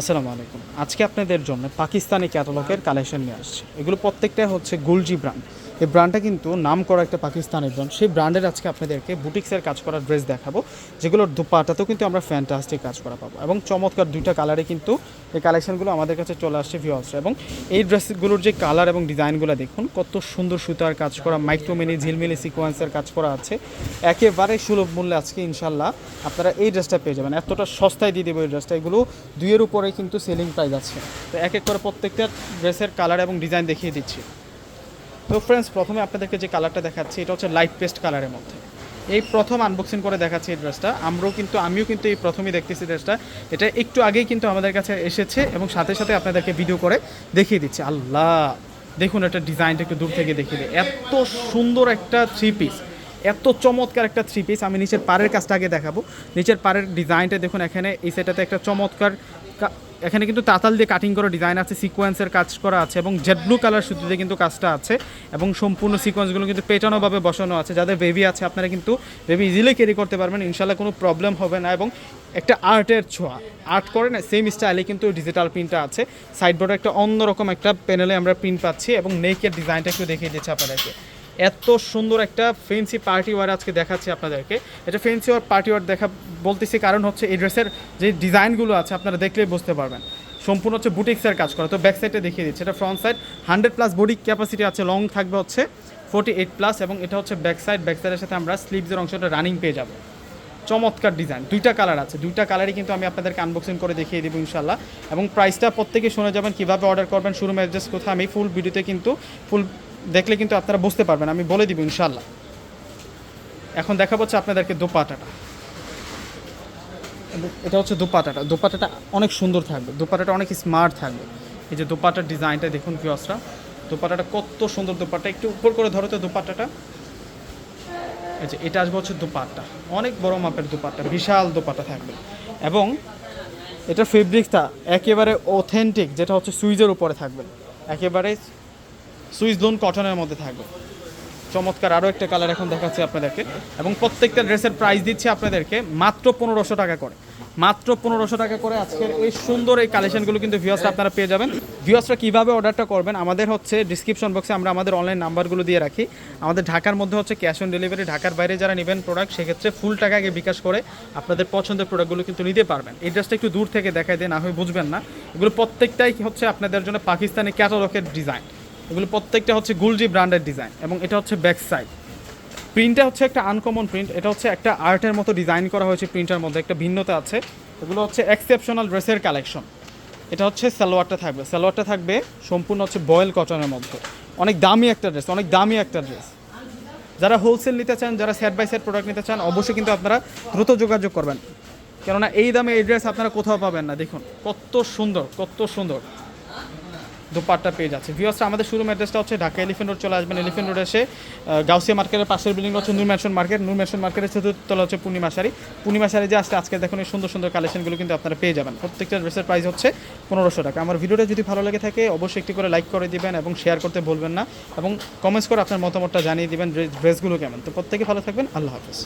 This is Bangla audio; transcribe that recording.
আসসালামু আলাইকুম। আজকে আপনাদের জন্য পাকিস্তানি ক্যাটালগের কালেকশন নিয়ে আসছে। এগুলো প্রত্যেকটাই হচ্ছে গুলজি ব্র্যান্ড এই ব্র্যান্ডটা কিন্তু নাম করা একটা পাকিস্তানি ব্র্যান্ড সেই ব্র্যান্ডের আজকে আপনাদেরকে বুটিক্সের কাজ করা ড্রেস দেখাবো যেগুলোর দুপাটাতেও কিন্তু আমরা ফ্যান্টাস্টিক কাজ করা পাবো। এবং চমৎকার দুইটা কালারে কিন্তু এই কালেকশনগুলো আমাদের কাছে চলে আসছে ভিউয়ার্সরা এবং এই ড্রেসগুলোর যে কালার এবং ডিজাইনগুলো দেখুন, কত সুন্দর সুতার কাজ করা মাইক্রোমিনি ঝিলমিলি সিকোয়েন্সের কাজ করা আছে। একেবারে সুলভ মূল্যে আজকে ইনশাল্লাহ আপনারা এই ড্রেসটা পেয়ে যাবেন। এতটা সস্তায় দিয়ে দেবো এই ড্রেসটা এগুলো দুইয়ের উপরে কিন্তু সেলিং প্রাইস আছে। তো এক এক করে প্রত্যেকটা ড্রেসের কালার এবং ডিজাইন দেখিয়ে দিচ্ছি। তো ফ্রেন্ডস প্রথমে আপনাদেরকে যে কালারটা দেখাচ্ছি, এটা হচ্ছে লাইট পেস্ট কালারের মধ্যে। এই প্রথম আনবক্সিং করে দেখাচ্ছি এই ড্রেসটা আমরাও কিন্তু, আমিও কিন্তু এই প্রথমেই দেখতেছি ড্রেসটা এটা একটু আগেই কিন্তু আমাদের কাছে এসেছে এবং সাথে সাথে আপনাদেরকে ভিডিও করে দেখিয়ে দিচ্ছি। আল্লাহ! দেখুন, এটা ডিজাইনটা একটু দূর থেকে দেখিয়ে দিই। এত সুন্দর একটা থ্রি পিস এত চমৎকার একটা থ্রি পিস আমি নিচের পাড়ের কাজটা আগে দেখাবো। নিচের পাড়ের ডিজাইনটা দেখুন, এখানে এই সেটাতে একটা চমৎকার এখানে কিন্তু তাতাল দিয়ে কাটিং করা ডিজাইন আছে সিকোয়েন্সের কাজ করা আছে এবং জেড ব্লু কালার সুতিতে কিন্তু কাজটা আছে এবং সম্পূর্ণ সিকোয়েন্সগুলো কিন্তু পেটানোভাবে বসানো আছে। যাদের বেবি আছে, আপনারা কিন্তু বেবি ইজিলি ক্যারি করতে পারবেন ইনশাল্লাহ কোনো প্রবলেম হবে না এবং একটা আর্টের ছোঁয়া। আর্ট করে না সেম স্টাইলে কিন্তু ডিজিটাল প্রিন্টটা আছে। সাইডবোর্ডে একটা অন্যরকম একটা প্যানেলে আমরা প্রিন্ট পাচ্ছি এবং নেকের ডিজাইনটা একটু দেখিয়ে দিচ্ছি আপনাদেরকে। এত সুন্দর একটা ফেন্সি পার্টি ওয়ার আজকে দেখাচ্ছি আপনাদেরকে। এটা ফেন্সি ওয়ার পার্টি ওয়ার দেখা, বলতেছি কারণ হচ্ছে এই ড্রেসের যে ডিজাইনগুলো আছে আপনারা দেখলেই বুঝতে পারবেন। সম্পূর্ণ হচ্ছে বুটিক্সের কাজ করা। তো ব্যাক সাইডে দেখিয়ে দিচ্ছে। এটা front side hundred plus body capacity আছে লং থাকবে হচ্ছে ফোর্টি এইট প্লাস এবং এটা হচ্ছে ব্যাক সাইড ব্যাক সাইডের সাথে আমরা স্লিভসের অংশটা রানিং পেয়ে যাব। চমৎকার ডিজাইন দুইটা কালার আছে। দুইটা কালারই কিন্তু আমি আপনাদেরকে আনবক্সিং করে দেখিয়ে দেবো ইনশাল্লাহ এবং প্রাইসটা প্রত্যেকে শুনে যাবেন, কীভাবে অর্ডার করবেন শুরু অ্যাড্রেস কোথায় আমি ফুল ভিডিওতে কিন্তু ফুল দেখলে কিন্তু আপনারা বুঝতে পারবেন, আমি বলে দিব ইনশাল্লাহ এখন দেখা হচ্ছে আপনাদেরকে দোপাটাটা। এটা হচ্ছে দোপাটাটা। দোপাটাটা অনেক সুন্দর থাকবে, দোপাটাটা অনেক স্মার্ট থাকবে। এই যে দোপাটার ডিজাইনটা দেখুন কিয়সরা দোপাটাটা কত সুন্দর দোপাটা একটু উপর করে ধরো তো দোপাটাটা। যে এটা আসবে হচ্ছে দোপাট্টা। অনেক বড় মাপের দোপাট্টা, বিশাল দোপাট্টা থাকবে। এবং এটা ফেব্রিক্সটা একেবারে অথেন্টিক যেটা হচ্ছে সুইজের উপরে থাকবে। একেবারে সুইস লোন কটনের মধ্যে থাকবে। চমৎকার আরও একটা কালার এখন দেখাচ্ছি আপনাদেরকে। এবং প্রত্যেকটা ড্রেসের প্রাইস দিচ্ছি আপনাদেরকে মাত্র পনেরোশো টাকা করে। মাত্র পনেরোশো টাকা করে আজকের এই সুন্দর এই কালেকশনগুলো কিন্তু ভিউয়ার্সরা আপনারা পেয়ে যাবেন। ভিউয়ার্সরা কীভাবে অর্ডারটা করবেন, আমাদের হচ্ছে ডিসক্রিপশন বক্সে আমরা আমাদের অনলাইন নাম্বারগুলো দিয়ে রাখি। আমাদের ঢাকার মধ্যে হচ্ছে ক্যাশ অন ডেলিভারি ঢাকার বাইরে যারা নেবেন প্রোডাক্ট সেক্ষেত্রে ফুল টাকা আগে বিকাশ করে আপনাদের পছন্দের প্রোডাক্টগুলো কিন্তু নিতে পারবেন। এই ড্রেসটা একটু দূর থেকে দেখাই দিয়ে না হয় বুঝবেন না। এগুলো প্রত্যেকটাই হচ্ছে আপনাদের জন্য পাকিস্তানি ক্যাটালগের ডিজাইন এগুলো প্রত্যেকটা হচ্ছে গুলজি ব্র্যান্ডের ডিজাইন এবং এটা হচ্ছে ব্যাক সাইড। প্রিন্টটা হচ্ছে একটা আনকমন প্রিন্ট, এটা হচ্ছে একটা আর্টের মতো ডিজাইন করা হয়েছে প্রিন্টের মধ্যে, একটা ভিন্নতা আছে। এগুলো হচ্ছে এক্সেপশনাল ড্রেসের কালেকশন। এটা হচ্ছে সালোয়ারটা থাকবে সালোয়ারটা থাকবে সম্পূর্ণ হচ্ছে বয়েল কটনের মধ্যে। অনেক দামি একটা ড্রেস, অনেক দামি একটা ড্রেস। যারা হোলসেল নিতে চান, যারা সেট বাই সেট প্রোডাক্ট নিতে চান, অবশ্যই কিন্তু আপনারা দ্রুত যোগাযোগ করবেন। কেননা এই দামে এই ড্রেস আপনারা কোথাও পাবেন না, দেখুন, কত সুন্দর কত সুন্দর। দোপাট্টা পেয়ে যাচ্ছে। ভিউয়ার্সটা আমাদের শোরুম অ্যাড্রেসটা হচ্ছে ঢাকা এলিফেন্ট রোড চলে আসবেন এলিফেন্ট রোড এসে গাউসিয়া মার্কেটের পাশের বিল্ডিং হচ্ছে Noor mansion market Noor mansion মার্কেটের চতুর্থতলা হচ্ছে পূর্ণিমা শাড়ি পূর্ণিমা শাড়ি যে আসছে আজকে দেখুন এই সুন্দর সুন্দর কালেকশনগুলো কিন্তু আপনারা পেয়ে যাবেন। প্রত্যেকটা ড্রেসের প্রাইস হচ্ছে পনেরোশো টাকা। আমার ভিডিওটা যদি ভালো লেগে থাকে, অবশ্যই একটি করে লাইক করে দিবেন এবং শেয়ার করতে ভুলবেন না এবং কমেন্টস করে আপনার মতামতটা জানিয়ে দিবেন ড্রেসগুলো কেমন। তো প্রত্যেকে ভালো থাকবেন। আল্লাহ হাফেজ।